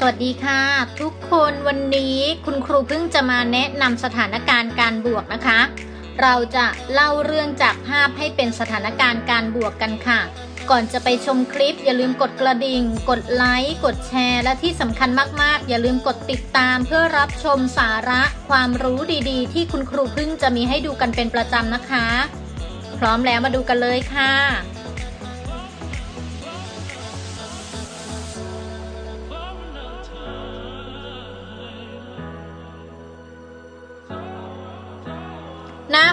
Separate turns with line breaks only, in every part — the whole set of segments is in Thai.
สวัสดีค่ะ ทุกคนวันนี้คุณครูเพิ่งจะมาแนะนำสถานการณ์การบวกนะคะ เราจะเล่าเรื่องจากภาพให้เป็นสถานการณ์การบวกกันค่ะ ก่อนจะไปชมคลิป อย่าลืมกดกระดิ่ง กดไลค์กดแชร์ และที่สำคัญมากๆ อย่าลืมกดติดตามเพื่อรับชมสาระความรู้ดีๆ ที่คุณครูเพิ่งจะมีให้ดูกันเป็นประจำนะคะ พร้อมแล้วมาดูกันเลยค่ะ หน้า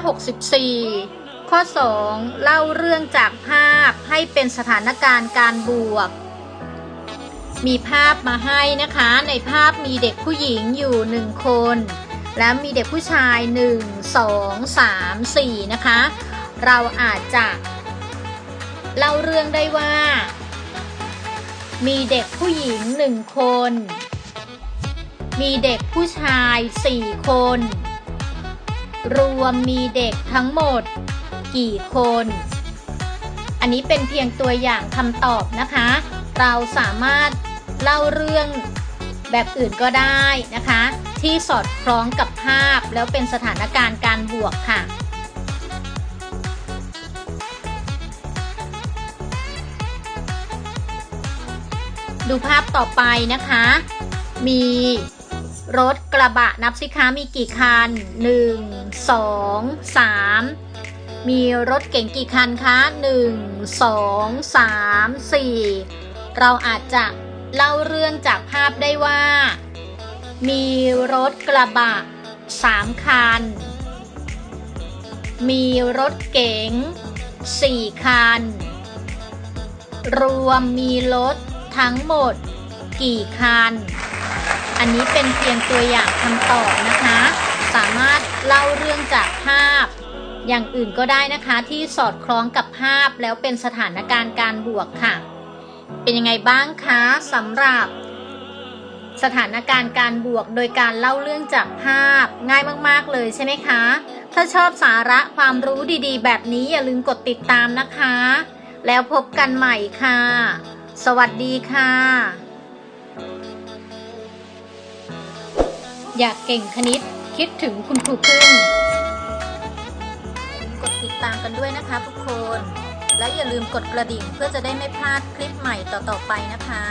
64 ข้อ 2 เล่าเรื่องจากภาพให้เป็นสถานการณ์การบวก มีภาพมาให้นะคะ ในภาพมีเด็กผู้หญิงอยู่หนึ่งคน และมีเด็กผู้ชาย 1 2 3 4 นะคะ เราอาจจะเล่าเรื่องได้ว่า มีเด็กผู้หญิงหนึ่งคน มีเด็กผู้ชาย 4 คน รวมมีเด็กทั้งหมด กี่คน อันนี้เป็นเพียงตัวอย่างคำตอบนะคะ เราสามารถเล่าเรื่องแบบอื่นก็ได้นะคะ ที่สอดคล้องกับภาพแล้วเป็นสถานการณ์การบวกค่ะ ดูภาพต่อไปนะคะ มี รถกระบะนับสิคะมีกี่คัน 1 2 3 มีรถเก๋งกี่คันคะ1 2 3 4 เราอาจจะเล่าเรื่องจากภาพได้ว่า มีรถกระบะ 3 คัน มีรถเก๋ง 4 คัน รวมมีรถทั้งหมดกี่คัน อันนี้เป็นเพียงตัวอย่างคำตอบนะคะ สามารถเล่าเรื่องจากภาพ อย่างอื่นก็ได้นะคะที่สอดคล้องกับภาพแล้วเป็นสถานการณ์การบวกค่ะ เป็นยังไงบ้างคะสำหรับสถานการณ์การบวกโดยการเล่าเรื่องจากภาพง่ายมากๆเลยใช่ไหมคะ ถ้าชอบสาระความรู้ดีๆ แบบนี้อย่าลืมกดติดตามนะคะ แล้วพบกันใหม่ค่ะ สวัสดีค่ะ อยากเก่งคณิต คิดถึงคุณครูพึ่งกดติดตามกันด้วยนะคะทุกคน และอย่าลืมกดกระดิ่งเพื่อจะได้ไม่พลาดคลิปใหม่ต่อๆไปนะคะ